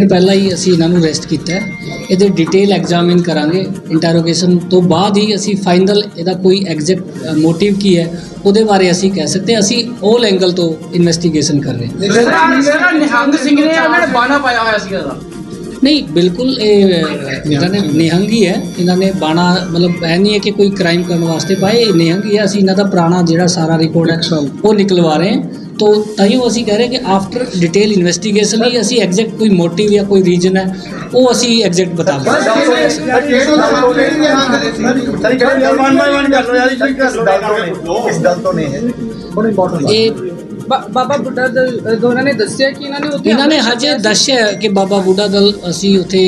ਪਹਿਲਾਂ ਹੀ ਅਸੀਂ ਇਹਨਾਂ ਨੂੰ ਅਰੈਸਟ ਕੀਤਾ ਹੈ। ਇਹਦੇ ਡਿਟੇਲ ਐਗਜ਼ਾਮਿਨ ਕਰਾਂਗੇ। ਇੰਟਰੋਗੇਸ਼ਨ ਤੋਂ ਬਾਅਦ ਹੀ ਅਸੀਂ ਫਾਈਨਲ ਇਹਦਾ ਕੋਈ ਐਗਜ਼ੈਕਟ ਮੋਟਿਵ ਕੀ ਹੈ ਉਹਦੇ ਬਾਰੇ ਅਸੀਂ ਕਹਿ ਸਕਦੇ ਹਾਂ। ਅਸੀਂ 올 ਐਂਗਲ ਤੋਂ ਇਨਵੈਸਟੀਗੇਸ਼ਨ ਕਰ ਰਹੇ ਹਾਂ। ਜਿਹੜਾ ਜਿਹੜਾ ਨਿਹੰਗ ਸਿੰਘ ਨੇ ਉਹਨਾਂ ਨੇ ਬਾਣਾ ਪਾਇਆ ਹੋਇਆ ਸੀਗਾ ਇਹਦਾ। ਨਹੀਂ ਬਿਲਕੁਲ ਇਹ ਇਹਨਾਂ ਨੇ ਨਿਹੰਗ ਹੀ ਹੈ। ਇਹਨਾਂ ਨੇ ਬਾਣਾ ਮਤਲਬ ਇਹ ਨਹੀਂ ਹੈ ਕਿ ਕੋਈ ਕ੍ਰਾਈਮ ਕਰਨ ਵਾਸਤੇ ਪਾਏ। ਇਹ ਨਿਹੰਗ ਹੀ ਹੈ। ਅਸੀਂ ਇਹਨਾਂ ਦਾ ਪੁਰਾਣਾ ਜਿਹੜਾ ਸਾਰਾ ਰਿਕਾਰਡ ਹੈ ਉਹ ਨਿਕਲਵਾ ਰਹੇ ਹਾਂ। ਤੋ ਤਾਈਓ ਅਸੀਂ ਕਹਿ ਰਹੇ ਕਿ ਆਫਟਰ ਡਿਟੇਲ ਇਨਵੈਸਟੀਗੇਸ਼ਨ ਹੀ ਅਸੀਂ ਐਗਜ਼ੈਕਟ ਕੋਈ ਮੋਟਿਵ ਜਾਂ ਕੋਈ ਰੀਜਨ ਹੈ ਉਹ ਅਸੀਂ ਐਗਜ਼ੈਕਟ ਬਤਾਵਾਂਗੇ ਇਸ ਦਲ ਤੋਂ ਨਹੀਂ ਹੈ ਇਹ ਬਾ- ਬਾਬਾ ਬੁੱਢਾ ਦਲ ਦੋਨਾਂ ਨੇ ਦੱਸਿਆ ਕਿ ਇਹਨਾਂ ਨੇ ਉੱਥੇ ਇਹਨਾਂ ਨੇ ਹਜੇ ਦੱਸਿਆ ਕਿ ਬਾਬਾ ਬੁੱਢਾ ਦਲ ਅਸੀਂ ਉੱਥੇ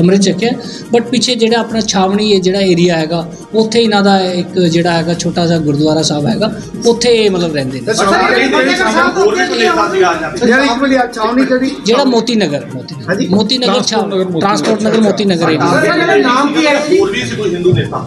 ਅੰਮ੍ਰਿਤ ਛਕਿਆ। ਬਟ ਪਿੱਛੇ ਜਿਹੜਾ ਆਪਣਾ ਛਾਵਣੀ ਹੈ ਜਿਹੜਾ ਏਰੀਆ ਹੈਗਾ ਉੱਥੇ ਇਹਨਾਂ ਦਾ ਇੱਕ ਜਿਹੜਾ ਹੈਗਾ ਛੋਟਾ ਜਿਹਾ ਗੁਰਦੁਆਰਾ ਸਾਹਿਬ ਹੈਗਾ ਉੱਥੇ ਇਹ ਮਤਲਬ ਰਹਿੰਦੇ ਨੇ। ਜਿਹੜਾ ਮੋਤੀ ਨਗਰ ਮੋਤੀ ਨਗਰ। ਮੋਤੀ ਨਗਰ ਟ੍ਰਾਂਸਪੋਰਟ ਨਗਰ ਮੋਤੀ ਨਗਰ ਏਰੀਆ ਨਾਮ ਕੀ ਹੈ ਹੋਰ ਵੀ ਸੀ ਕੋਈ ਹਿੰਦੂ ਨੇਤਾ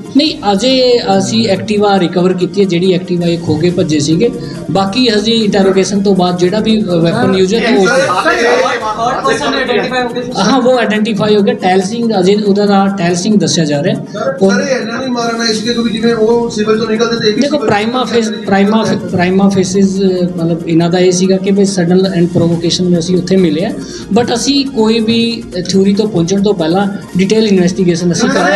ਨਹੀਂ ਅਜੇ ਅਸੀਂ ਐਕਟਿਵਾ ਰਿਕਵਰ ਕੀਤੀ ਹੈ ਜਿਹੜੀ ਐਕਟਿਵਾ ਇਹ ਖੋ ਕੇ ਭੱਜੇ ਸੀਗੇ ਬਾਕੀ ਹਜੇ ਇੰਟਰੋਗੇਸ਼ਨ ਤੋਂ ਬਾਅਦ ਜਿਹੜਾ ਵੀ ਵੈਪਨ ਯੂਜ਼ ਹੈ ਉਹ ਹਾਂ ਉਹ ਆਇਡੈਂਟੀਫਾਈ ਹੋ ਗਿਆ ਟੈਲ ਸਿੰਘ ਅਜੇ ਉਹਦਾ ਨਾਮ ਟੈਲ ਸਿੰਘ ਦੱਸਿਆ ਜਾ ਰਿਹਾ ਹੈ। ਉਹ- ਸਰ ਇਹਨਾਂ ਨੂੰ ਮਾਰਨਾ ਇਸ ਲਈ ਕਿਉਂਕਿ ਜਿਵੇਂ ਉਹ ਸਿਵਲ ਤੋਂ ਨਿਕਲਦੇ ਤੇ ਇਹ ਵੀ ਦੇਖੋ civil ਪ੍ਰਾਈਮਾ ਤੋਂ ਫੇਸ ਪ੍ਰਾਈਮਾ ਪ੍ਰਾਈਮਾ ਫੇਸਿਸ ਮਤਲਬ ਇਹਨਾਂ ਦਾ ਇਹ ਸੀਗਾ ਕਿ ਵੀ ਸਡਨ ਐਂਡ ਪ੍ਰੋਵੋਕੇਸ਼ਨ ਵਿੱਚ ਅਸੀਂ ਉੱਥੇ ਮਿਲੇ ਆ ਬਟ ਅਸੀਂ ਕੋਈ ਵੀ ਥਿਊਰੀ ਤੋਂ ਪਹੁੰਚਣ ਤੋਂ ਪਹਿਲਾਂ ਡਿਟੇਲ ਇਨਵੈਸਟੀਗੇਸ਼ਨ ਅਸੀਂ ਕਰ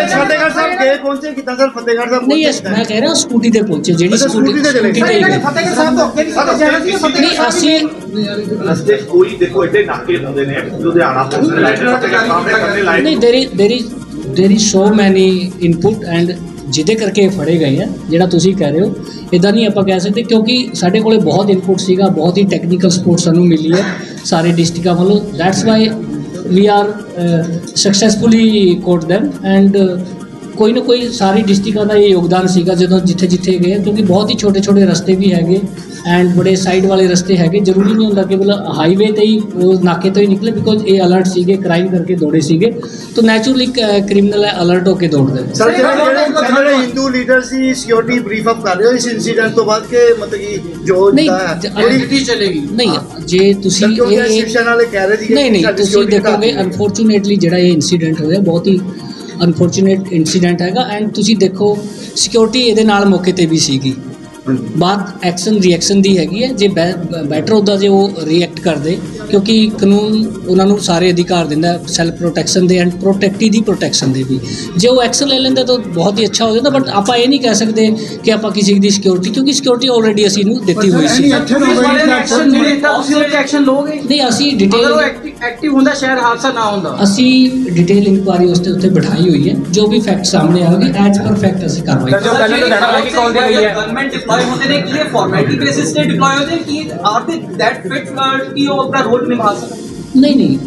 ਗਏ ਪਹੁੰਚੇ ਕਿੱਦਾਂ ਸਰ ਫਤਿਹਗੜ੍ਹ ਸਾਹਿਬ ਨਹੀਂ ਮੈਂ ਕਹਿ ਰਿਹਾ ਸਕੂਟੀ ਤੇ ਪਹੁੰਚੇ ਜਿਹੜੀ ਅੱਛਾ, ਸਕੂਟੀ ਸਕੂਟੀ ਤੇ ਚਲੇ ਗਏ। ਫਤਿਹਗੜ੍ਹ ਸਾਹਿਬ ਤੋਂ ਅੱਗੇ ਨਹੀਂ ਜਾਣਾ ਸੀ ਨਹੀਂ ਅਸੀਂ ਰਸਤੇ 'ਚ ਕੋਈ ਦੇਖੋ ਐਡੇ ਨਾਕੇ ਹੁੰਦੇ ਨੇ ਲੁਧਿਆਣਾ ਪੁਲਿਸ ਨੇ ਲਾਈਟ ਕਰਨੇ ਨਹੀਂ ਦੇਰ ਦੇਰ ਦੇਰ ਸੋ ਮੈਨੀ ਇਨਪੁਟ ਐਂਡ ਜਿਹਦੇ ਕਰਕੇ ਇਹ ਫੜੇ ਗਏ ਆ ਜਿਹੜਾ ਤੁਸੀਂ ਕਹਿ ਰਹੇ ਹੋ ਇਦਾਂ ਨਹੀਂ ਆਪਾਂ ਕਹਿ ਸਕਦੇ ਕਿਉਂਕਿ ਸਾਡੇ ਕੋਲੇ ਬਹੁਤ ਇਨਪੁਟ ਸੀਗਾ ਬਹੁਤ ਹੀ ਟੈਕਨੀਕਲ ਸਪੋਰਟ ਸਾਨੂੰ ਮਿਲੀ ਹੈ ਸਾਰੇ ਡਿਸਟ੍ਰਿਕਟਾਂ ਵੱਲੋਂ that's why we are successfully caught them and ਕੋਈ ਨਾ ਕੋਈ ਸਾਰੀ ਡਿਸਟ੍ਰਿਕਟਾਂ ਦਾ ਇਹ ਯੋਗਦਾਨ ਸੀਗਾ ਜਦੋਂ ਜਿੱਥੇ ਜਿੱਥੇ ਗਏ ਕਿਉਂਕਿ ਬਹੁਤ ਹੀ ਛੋਟੇ ਛੋਟੇ ਰਸਤੇ ਵੀ ਹੈਗੇ ਐਂਡ ਬੜੇ ਸਾਈਡ ਵਾਲੇ ਰਸਤੇ ਹੈਗੇ। ਜ਼ਰੂਰੀ ਨਹੀਂ ਹੁੰਦਾ ਕਿ ਮਤਲਬ ਹਾਈਵੇ ਤੇ ਹੀ ਉਹ ਨਾਕੇ ਤੋਂ ਹੀ ਨਿਕਲੇ ਬਿਕੋਜ਼ ਇਹ ਅਲਰਟ ਸੀਗੇ ਕ੍ਰਾਈਮ ਕਰਕੇ ਦੌੜੇ ਸੀਗੇ। ਤਾਂ ਨੈਚੁਰਲੀ ਕ੍ਰਿਮੀਨਲ ਅਲਰਟ ਹੋ ਕੇ ਨਹੀਂ ਸਰ ਜਿਹੜੇ ਹਿੰਦੂ ਲੀਡਰ ਸੀ ਸਿਕਿਉਰਿਟੀ ਬਰੀਫ ਅਪ ਕਰ ਰਹੇ ਹੋ ਇਸ ਇਨਸੀਡੈਂਟ ਤੋਂ ਬਾਅਦ ਕਿ ਮਤਲਬ ਕਿ ਜੋ ਜਿਹੜੀ ਚਲੇਗੀ। ਨਹੀਂ ਜੇ ਤੁਸੀਂ ਇਹ ਸ਼ਿਵ ਸੈਨਾ ਵਾਲੇ ਕਹਿ ਰਹੇ ਸੀ ਨਹੀਂ ਨਹੀਂ ਤੁਸੀਂ ਦੇਖੋਗੇ ਅਨਫੋਰਚੂਨੇਟਲੀ ਜਿਹੜਾ ਇਹ ਇਨਸੀਡੈਂਟ ਹੋਇਆ ਬਹੁਤ ਹੀ ਅਨਫੋਰਚੂਨੇਟ ਇਨਸੀਡੈਂਟ ਹੈਗਾ ਐਂਡ ਤੁਸੀਂ ਦੇਖੋ ਸਿਕਿਉਰਿਟੀ ਇਹਦੇ ਨਾਲ ਮੌਕੇ ਤੇ ਵੀ ਸੀਗੀ। ਬਾਅਦ ਐਕਸ਼ਨ ਰਿਐਕਸ਼ਨ ਦੀ ਹੈਗੀ ਹੈ ਜੇ ਬੈਟਰ ਹੁੰਦਾ ਜੇ ਉਹ ਰਿਐਕਟ ਕਰਦੇ ਕਿਉਂਕਿ ਕਾਨੂੰਨ ਉਹਨਾਂ ਨੂੰ ਸਾਰੇ ਅਧਿਕਾਰ ਦਿੰਦਾ ਹੈ ਸੈਲਫ ਪ੍ਰੋਟੈਕਸ਼ਨ ਦੇ ਐਂਡ ਪ੍ਰੋਟੈਕਟੀ ਦੀ ਪ੍ਰੋਟੈਕਸ਼ਨ ਦੇ ਵੀ। ਜੇ ਉਹ ਐਕਸ਼ਨ ਲੈ ਲੈਂਦੇ ਤਾਂ ਬਹੁਤ ਹੀ ਅੱਛਾ ਹੋ ਜਾਂਦਾ ਬਟ ਆਪਾਂ ਇਹ ਨਹੀਂ ਕਹਿ ਸਕਦੇ ਕਿ ਆਪਾਂ ਕਿਸੇ ਦੀ ਸਿਕਿਉਰਿਟੀ ਕਿਉਂਕਿ ਸਿਕਿਉਰਿਟੀ ਆਲਰੇਡੀ ਅਸੀਂ ਨੂੰ ਦਿੱਤੀ ਹੋਈ ਸੀ। ਨਹੀਂ ਅਸੀਂ ਡਿਟੇਲ ਐਕਟਿਵ ਹੁੰਦਾ ਸ਼ਹਿਰ ਹਾਦਸਾ ਨਾ ਹੁੰਦਾ। ਅਸੀਂ ਡਿਟੇਲ ਇਨਕੁਆਰੀ ਉਸ ਉੱਤੇ ਬਿਠਾਈ ਹੋਈ ਹੈ ਜੋ ਵੀ ਫੈਕਟ ਸਾਹਮਣੇ ਆਉਗੇ ਐਜ਼ ਪਰ ਫੈਕਟ ਅਸੀਂ ਕਾਰਵਾਈ ਜੋ ਪਹਿਲਾਂ ਤੋਂ ਕਹਿਣਾ ਕਿ ਕੌਣ ਦੇ ਹੋਈ ਹੈ? ਗਵਰਨਮੈਂਟ ਡਿਪਲੋਏ ਹੁੰਦੇ ਨੇ ਕਿ ਇਹ ਫਾਰਮੈਲਿਟੀ ਬੇਸਿਸ ਤੇ ਡਿਪਲੋਏ ਹੁੰਦੇ ਕਿ ਆਰ ਦੇ ਦੈਟ ਫਿਟ ਕਿ ਉਹ ਆਪਣਾ ਰੋਲ ਨਿਭਾ ਸਕਣ? ਨਹੀਂ ਨਹੀਂ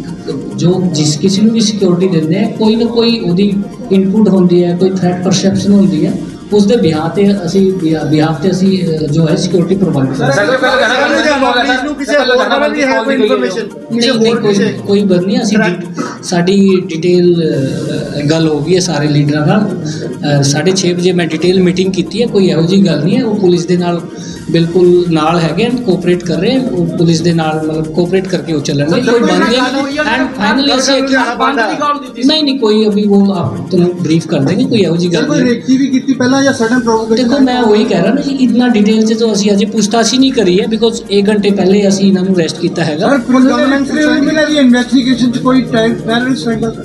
ਜੋ ਜਿਸ ਕਿਸੇ ਨੂੰ ਵੀ ਸਿਕਿਉਰਿਟੀ ਦਿੰਦੇ ਆ ਕੋਈ ਨਾ ਕੋਈ ਉਹਦੀ ਇਨਪੁਟ ਹੁੰਦੀ ਹੈ ਕੋਈ ਥ੍ਰੈਟ ਪਰਸੈਪਸ਼ਨ ਹੁੰਦੀ ਹੈ ਉਸ ਦੇ ਬਿਹਾਫ ਤੇ ਅਸੀਂ ਬਿਹਾਫ ਤੇ ਅਸੀਂ ਜੋ ਹੈ ਸਿਕਿਉਰਿਟੀ ਪ੍ਰੋਵਾਈਡ ਕਰਦੇ ਹਾਂ ਨੂੰ ਕਿਸੇ ਹੋਰ ਨਾਲ ਵੀ ਹੈ ਕੋਈ ਇਨਫੋਰਮੇਸ਼ਨ ਕਿਸੇ ਨਹੀਂ ਕੋਈ ਕੋਈ ਗੱਲ ਨਹੀਂ ਅਸੀਂ ਸਾਡੀ ਡਿਟੇਲ ਗੱਲ ਹੋ ਗਈ ਹੈ ਸਾਰੇ ਲੀਡਰਾਂ ਨਾਲ। ਅ, ਸਾਢੇ 6 ਵਜੇ ਮੈਂ ਡਿਟੇਲ ਮੀਟਿੰਗ ਕੀਤੀ ਹੈ ਕੋਈ ਇਹੋ ਜਿਹੀ ਗੱਲ ਨਹੀਂ ਹੈ। ਉਹ ਪੁਲਿਸ ਦੇ ਨਾਲ ਬਿਲਕੁਲ ਨਾਲ ਹੈਗੇ ਐਂਡ ਕੋਆਪਰੇਟ ਕਰ ਰਹੇ ਹਨ। ਉਹ ਪੁਲਿਸ ਦੇ ਨਾਲ ਮਤਲਬ ਕੋਆਪਰੇਟ ਕਰਕੇ ਉਹ ਚੱਲਣਗੇ ਕੋਈ ਬੰਦ ਨਹੀਂ ਐਂਡ ਫਾਈਨਲੀ ਅਸੀਂ ਇੱਕ- ਬੰਦ ਦੀ ਗੱਲ ਦਿੱਤੀ ਸੀ। ਨਹੀਂ ਨਹੀਂ ਕੋਈ ਅਭੀ ਉਹ ਆਪ ਤੁਹਾਨੂੰ ਬਰੀਫ ਕਰ ਦੇंगे ਕੋਈ ਇਹੋ ਜਿਹੀ ਗੱਲ ਕੋਈ ਨਹੀਂ ਰੇਕੀ ਵੀ ਕੀਤੀ ਪਹਿਲਾਂ ਜਾਂ ਸਡਨ ਪ੍ਰੋਵੋਕੇਸ਼ਨ ਦੇਖੋ ਮੈਂ ਉਹੀ ਕਹਿ ਰਿਹਾ ਨਾ ਜੀ ਇਤਨਾ ਡਿਟੇਲ ਚ ਤਾਂ ਅਸੀਂ ਅਜੇ ਪੁੱਛਤਾਛ ਹੀ ਨਹੀਂ ਕਰੀ ਹੈ ਬਿਕੋਜ਼ 1 ਘੰਟੇ ਪਹਿਲੇ ਅਸੀਂ ਇਹਨਾਂ ਨੂੰ ਅਰੈਸਟ ਕੀਤਾ ਹੈਗਾ। ਗਵਰਨਮੈਂਟ ਦੀ ਇਨਵੈਸਟੀਗੇਸ਼ਨ ਚ ਕੋਈ ਟੈਰਰਿਸਟ ਐਂਗਲ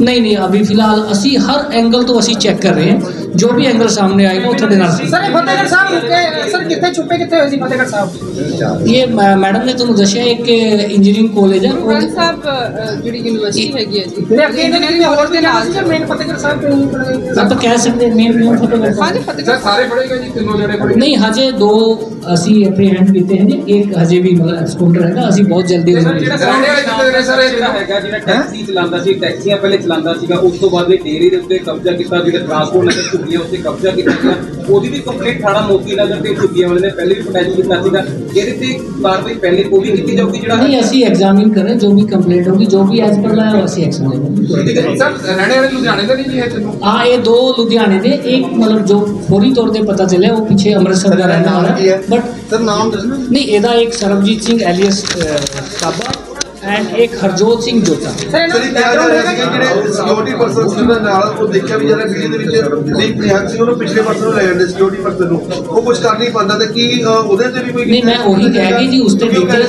ਨਹੀਂ ਨਹੀਂ, ਅਭੀ ਫਿਲਹਾਲ ਅਸੀਂ ਹਰ ਐਂਗਲ ਤੋਂ ਅਸੀਂ ਚੈੱਕ ਕਰ ਰਹੇ ਹਾਂ। ਜੋ ਵੀ ਐਂਗਲ ਸਾਹਮਣੇ ਆਏਗਾ ਉਹ ਤੁਹਾਡੇ ਨਾਲ ਸਰ ਇਹ ਫਤਿਹਗੜ੍ਹ ਸਾਹਿਬ ਰੁਕੇ ਸਰ ਕਿੱਥੇ ਛੁਪੇ ਕਿੱਥੇ ਹੋਏ ਸੀ ਫਤਿਹਗੜ੍ਹ ਸਾਹਿਬ ਇਹ ਮ- ਮੈਡਮ ਨੇ ਤੁਹਾਨੂੰ ਦੱਸਿਆ ਇੱਕ ਇੰਜੀਨੀਅਰਿੰਗ ਕਾਲਜ ਹੈ ਗ੍ਰੰਥ ਉਹ ਸਾਹਿਬ ਅ, ਜਿਹੜੀ ਯੂਨੀਵਰਸਿਟੀ ਹੈਗੀ ਹੈ ਜੀ ਤੇ ਅੱਗੇ ਇਹਨਾਂ ਨੇ ਹੋਰ ਦੇ ਨਾਲ ਸੀ ਮੇਨ ਫਤਿਹਗੜ੍ਹ ਸਾਹਿਬ ਤੋਂ ਹੀ ਆਪਾਂ ਕਹਿ ਸਕਦੇ ਮੇਨ ਮੇਨ ਫਤਿਹਗੜ੍ਹ ਸਾਹਿਬ। ਹਾਂਜੀ ਫਤਿਹਗੜ੍ਹ ਸਾਰੇ ਫੜੇਗਾ ਜੀ ਤਿੰਨੋਂ ਜਣੇ ਫੜੇ ਨਹੀਂ ਹਜੇ ਦੋ ਅਸੀਂ ਐਪਰੀਹੈਂਡ ਕੀਤੇ ਹਨ ਜੀ ਇੱਕ ਹਜੇ ਵੀ ਮਤਲਬ ਐਕਸਕਾਊਂਟਰ ਹੈਗਾ ਅਸੀਂ ਬਹੁਤ ਜਲਦੀ ਉਹਨੂੰ ਜਿਹੜਾ ਹੈਗਾ ਜਿਹੜਾ ਟੈਕਸੀ ਚਲਾਉਂਦਾ ਸੀ ਟੈਕਸੀਆਂ ਪਹਿਲੇ ਚਲਾਉਂਦਾ ਸੀਗਾ ਉਸ ਤੋਂ ਬਾਅਦ ਇਹ ਡੇਰੀ ਦੇ ਉੱਤੇ ਕਬਜ਼ਾ ਕੀਤਾ ਜਿਹੜਾ ਟਰਾਂਸਪੋਰਟ ਨਗਰ ਝੁੱਗੀਆਂ ਉੱਤੇ ਕਬਜ਼ਾ ਕੀਤਾ ਗਿਆ। ਉਹਦੀ ਵੀ ਕੰਪਲੀਟ ਥਾਣਾ ਮੋਤੀ ਨਗਰ ਤੇ ਝੁੱਗੀਆਂ ਵਾਲੇ ਨੇ ਪਹਿਲੇ ਵੀ ਪਟਾਈ ਕੀਤਾ ਸੀਗਾ। ਇਹਦੇ ਤੇ ਕਾਰਵਾਈ ਪਹਿਲੇ ਉਹ ਵੀ ਕੀਤੀ ਜਾਊਗੀ ਜਿਹੜਾ ਨਹੀਂ ਅਸੀਂ ਐਗਜ਼ਾਮਿਨ ਕਰ ਰਹੇ ਜੋ ਵੀ ਕੰਪਲੇਂਟ ਹੋਗੀ ਜੋ ਵੀ ਐਜ਼ ਪਰ ਲਾਇਆ ਅਸੀਂ ਐਕਸ਼ਨ ਲਵਾਂਗੇ ਸਰ ਰਹਿਣੇ ਵਾਲੇ ਲੁਧਿਆਣੇ ਦੇ ਨਹੀਂ ਜੀ ਹੈ ਤੈਨੂੰ ਆ ਇਹ ਦੋ ਲੁਧਿਆਣੇ ਦੇ ਇੱਕ ਮਤਲਬ ਜੋ ਫੌਰੀ ਤੌਰ ਤੇ ਪਤਾ ਚੱਲਿਆ ਉਹ ਪਿੱਛੇ ਅੰਮ੍ਰਿਤਸਰ ਦਾ ਰਹਿਣ ਵਾਲਾ ਹੈ? ਬਟ ਸਰ ਨਾਮ ਦੱਸਣਾ ਨਹੀਂ ਇਹਦਾ ਇੱਕ ਸਰਬਜੀਤ ਸਿੰਘ ਐਲੀਅਸ ਕਾਬਾ ਐਂਡ ਇੱਕ ਹਰਜੋਤ ਸਿੰਘ ਜੋਤਾ ਸਰ ਜਿਹੜੇ ਸਿਕਿਉਰਿਟੀ ਪਰਸਨ ਸੀ ਉਹਨਾਂ ਨਾਲ ਉਹ ਦੇਖਿਆ ਵੀ ਜਿਹੜਾ ਵੀਡੀਓ ਦੇ ਵਿੱਚ ਲਿੰਕ ਨਹੀਂ ਹੈ ਸੀ ਉਹਨੂੰ ਪਿਛਲੇ ਪਰਸਨ ਨੂੰ ਲੈ ਜਾਂਦੇ ਸਿਕਿਉਰਿਟੀ ਪਰਸਨ ਨੂੰ। ਉਹ ਕੁਝ ਕਰ ਨਹੀਂ ਪਾਉਂਦਾ ਤੇ ਕੀ ਅ, ਉਹਦੇ ਤੇ ਵੀ ਕੋਈ ਨਹੀਂ, ਮੈਂ ਉਹੀ ਕਹਿ ਰਹੀ ਜੀ, ਉਸ ਤੇ ਕਿਉਂਕਿ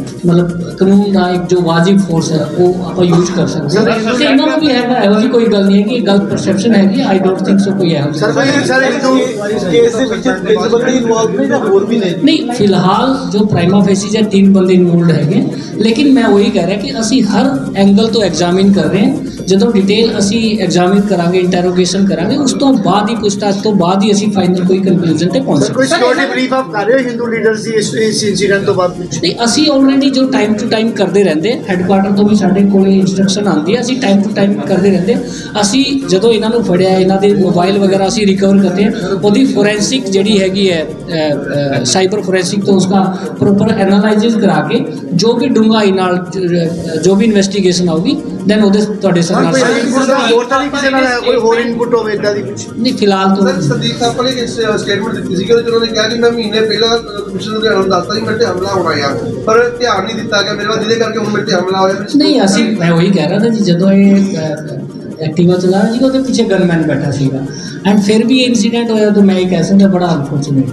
ਮਤਲਬ ਕਾਨੂੰਨ ਦਾ ਇੱਕ ਜੋ ਵਾਜਿਬ ਫੋਰਸ ਹੈ ਉਹ ਆਪਾਂ ਯੂਜ਼ ਕਰ ਸਕਦੇ ਹਾਂ। ਤੇ ਇਹਨਾਂ ਨੂੰ ਵੀ ਹੈਗਾ ਇਹੋ ਜਿਹੀ ਕੋਈ ਗੱਲ ਨਹੀਂ ਹੈ ਕਿ ਗਲਤ ਪਰਸੈਪਸ਼ਨ ਹੈਗੀ ਆਈ ਡੋਂਟ ਥਿੰਕ ਸੋ ਕੋਈ ਇਹੋ ਸਰ ਕੋਈ ਸਰ ਹਿੰਦੂ ਕੇਸ ਦੇ ਵਿੱਚ ਤਿੰਨ ਬੰਦੇ ਇਨਵੋਲਵ ਨੇ ਜਾਂ ਹੋਰ ਵੀ ਨੇ? ਨਹੀਂ ਫਿਲਹਾਲ ਜੋ ਪ੍ਰਾਈਮਾ ਫੇਸਿਸ ਹੈ ਤਿੰਨ ਬੰਦੇ ਇਨਵੋਲਡ ਹੈਗੇ ਲੇਕਿਨ ਮੈਂ ਉਹੀ ਕਹਿ ਰਿਹਾ ਕਿ ਅਸੀਂ ਹਰ ਐਂਗਲ ਤੋਂ ਐਗਜ਼ਾਮਿਨ ਕਰ ਰਹੇ ਹਾਂ। ਜਦੋਂ ਡਿਟੇਲ ਅਸੀਂ ਐਗਜ਼ਾਮਿਨ ਕਰਾਂਗੇ ਇੰਟਰੋਗੇਸ਼ਨ ਕਰਾਂਗੇ ਉਸ ਤੋਂ ਬਾਅਦ ਹੀ ਪੁੱਛਤਾਛ ਤੋਂ ਬਾਅਦ ਹੀ ਅਸੀਂ ਫਾਈਨਲ ਕੋਈ ਕੰਕਲੂਜਨ ਤੇ ਪਹੁੰਚ ਸਰ ਕੋਈ ਸਕਦੇ ਸਿਕਿਉਰਿਟੀ ਬਰੀਫ ਆਪ ਕਰ ਰਹੇ ਹੋ ਹਿੰਦੂ ਲੀਡਰਸ ਦੀ ਇਸ ਇਸ ਇਨਸੀਡੈਂਟ ਤੋਂ ਬਾਅਦ ਕੁਝ ਨਹੀਂ ਅਸੀਂ ਆਲਰੇਡੀ ਜੋ ਟਾਈਮ ਟੂ ਟਾਈਮ ਕਰਦੇ ਰਹਿੰਦੇ ਹੈੱਡਕੁਆਟਰ ਤੋਂ ਵੀ ਸਾਡੇ ਕੋਲੇ ਇਨਸਟਰਕਸ਼ਨ ਆਉਂਦੀ ਹੈ ਅਸੀਂ ਟਾਈਮ ਟੂ ਟਾਈਮ ਕਰਦੇ ਰਹਿੰਦੇ ਅਸੀਂ ਜਦੋਂ ਇਹਨਾਂ ਨੂੰ ਫੜਿਆ ਇਹਨਾਂ ਦੇ ਮੋਬਾਈਲ ਵਗੈਰਾ ਅਸੀਂ ਰਿਕਵਰ ਕਰਦੇ ਹਾਂ ਉਹਦੀ ਫੋਰੈਂਸਿਕ ਜਿਹੜੀ ਹੈਗੀ ਹੈ ਸਾਈਬਰ ਫੋਰੈਂਸਿਕ ਤੋਂ ਉਸका ਪ੍ਰੋਪਰ ਐਨਾਲਾਈਸਿਸ ਕਰਾ ਕੇ ਜੋ ਵੀ ਡੂੰਘਾਈ ਨਾਲ ਜ- ਵੀ ਇਨਵੈਸਟੀਗੇਸ਼ਨ ਆਊਗੀ ਦੈਨ ਉਹਦੇ ਤੁਹਾਡੇ ਸਰ ਸਾਹਮਣੇ ਕੋਈ ਇਨਪੁਟ ਦਾ ਹੋਰ ਤਾਂ ਨਹੀਂ ਕਿਸੇ ਨਾਲ ਹੈ? ਕੋਈ ਹੋਰ ਇਨਪੁਟ ਹੋਵੇ ਇਦਾਂ ਦੀ ਕੁਝ ਨਹੀਂ ਫਿਲਹਾਲ ਸਰ ਤਾਂ ਸੰਦੀਪ ਥਾਪਰ ਨੇ ਇੱਕ ਸਟੇਟਮੈਂਟ ਦਿੱਤੀ ਸੀ ਕਿ ਉਹਨਾਂ ਨੇ ਕਿਹਾ ਕਿ ਮੈਂ ਮਹੀਨੇ ਪਹਿਲਾਂ ਕਮਿਸ਼ਨ ਲੁਧਿਆਣਾ ਨੂੰ ਦੱਸਤਾ ਸੀ ਮੇਰੇ ਤੇ ਹਮਲਾ ਹੋਣਾ ਆ ਪਰ ਧਿਆਨ ਨਹੀਂ ਦਿੱਤਾ ਗਿਆ ਮੇਰੇ ਵੱਲ ਜਿਹਦੇ ਕਰਕੇ ਹੁਣ ਮੇਰੇ ਤੇ ਹਮਲਾ ਹੋਇਆ। ਨਹੀਂ ਅਸੀਂ ਮੈਂ ਉਹੀ ਕਹਿ ਰਿਹਾ था ਜੀ ਜਦੋਂ ਇਹ ਐਕਟਿਵਾ ਚਲਾ ਰਿਹਾ ਜੀ ਉਹਦੇ ਪਿੱਛੇ ਗਨਮੈਨ ਬੈਠਾ ਸੀਗਾ। ਐਂਡ ਫਿਰ ਵੀ ਇਹ ਇਨਸੀਡੈਂਟ ਹੋਇਆ ਤਾਂ ਮੈਂ ਇਹ ਕਹਿ ਸਕਦਾ ਬੜਾ ਅਨਫੋਰਚੂਨੇਟ